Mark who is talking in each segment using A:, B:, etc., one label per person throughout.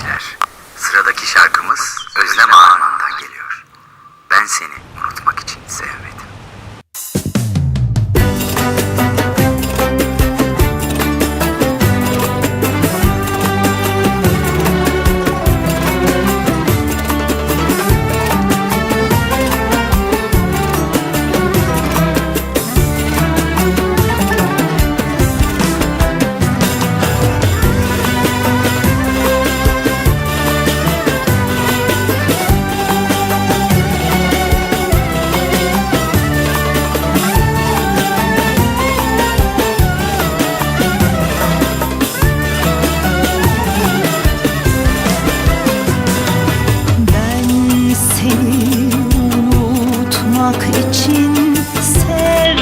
A: dinleyiciler. Sıradaki şarkımız Özlem Ağa'ndan geliyor. Ben seni unutmak için sevmedim.
B: için sevmedim.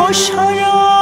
B: 我想要